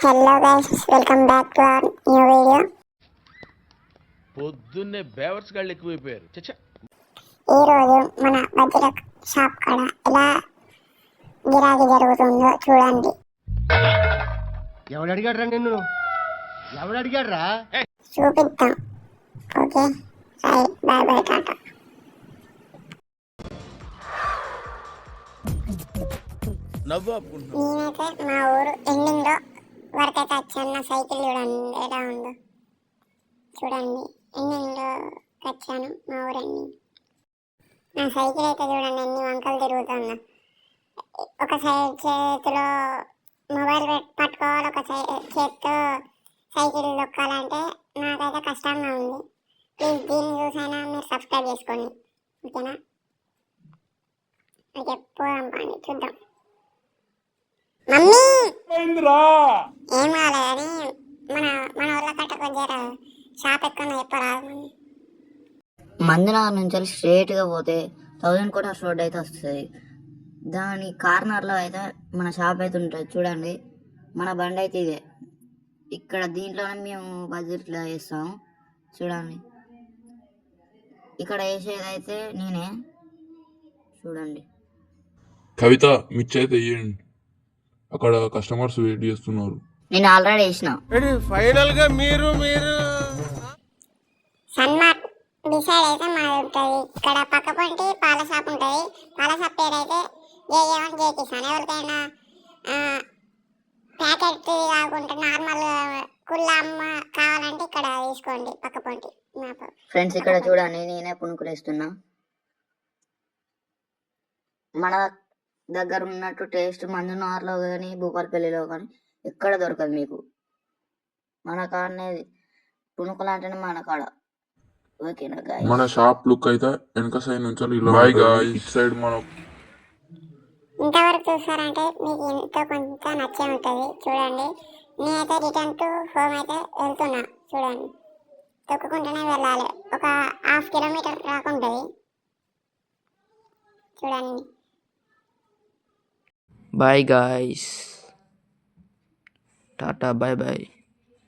Hello guys welcome back to our new video పొద్దున్నే బేవర్స్ గాళ్ళు ఎక్కువైపోయారు. చచ్చా. ఈరోజు మన వజ్రక్ షాప్ కాడ ఎలా గిరాకీ జరుగుతుందో చూడండి. ఎవడు అడిగాడ్రా నిన్ను? ఎవడు అడిగాడ్రా చూపిద్దాం. Okay. Right bye bye tata. నవ్వు ఆపుకుంటున్నావు. నేనైతే వరకు అయితే వచ్చాను. నా సైకిల్ చూడండి ఎలా ఉందో చూడండి. ఎండింగ్లో వచ్చాను మా ఊరు ఎండింగ్ నా సైకిల్ అయితే చూడండి ఎన్ని వంకలు తిరుగుతుందో ఒక సైడ్ చేతిలో మొబైల్ పెట్- పట్టుకోవాలి ఒక సై చేతితో సైకిల్ దొక్కాలంటే నాకైతే కష్టంగా ఉంది. ప్లీజ్ దీన్ని చూసైనా మీరు సబ్స్క్రైబ్ చేసుకోండి. ఓకేనా? ఓకే పోదాం చూద్దాం. మమ్మీ! ఏం కాలే కానీ మన మన ఊళ్ళో కట్టకు జర షాప్ చెప్పరాదు మమ్మీ మందినగర్ నుంచి స్ట్రేట్గా పోతే థౌజండ్ కోటర్స్ రోడ్ అయితే వస్తుంది. దాని కార్నర్లో అయితే మన షాప్ అయితే ఉంటుంది. చూడండి మన బండి అయితే ఇదే. ఇక్కడ దీంట్లోనే మేము బడ్జెట్లో వేస్తాము చూడండి ఇక్కడ వేసేది అయితే నేనే. చూడండి. కవిత మిర్చి అయితే వేయండి అక్కడ కస్టమర్స్ వెయిట్ చేస్తున్నారు. నేను ఆల్రెడీ వేసిన. ఫైనల్గా మీరు మీరు. సన్మార్ట్ డిసైడ్ అయితే మాది ఉంటుంది ఇక్కడ పక్క పొంటి పాల షాప్ ఉంటుంది. పాల షాప్ పేరు అయితే జేఏవన్ జే కిసాన్. ఎవరికైనా ప్యాకెట్ కాకుండా నార్మల్ కుళ్ళ అమ్మ కావాలంటే ఇక్కడ తీసుకోండి పక్క పొంటి ఫ్రెండ్స్ ఇక్కడ చూడండి నేనే పుణుకులు వేస్తున్నా మన దగ్గర ఉన్నట్టు టేస్ట్ మంజునార్లో కానీ భూపాలపల్లిలో కానీ ఎక్కడ దొరకదు మీకు. మన కాడనే పుణుకులు అంటేనే మన కాడ. ఓకేనా గాయ మన షాప్ లుక్ అయితే వెనక సైడ్ నుంచి ఇలా బాయ్ గాయ్ ఇట్ సైడ్ మన ఇంతవరకు చూసారంటే మీకు ఎంతో కొంత నచ్చే ఉంటుంది. చూడండి. నేనైతే రిటర్న్ టు హోమ్ అయితే వెళ్తున్నా. చూడండి. తొక్కుకుంటూనే వెళ్ళాలి. ఒక హాఫ్ కిలోమీటర్ దాకా ఉంటుంది. చూడండి. Bye guys. Tata bye bye.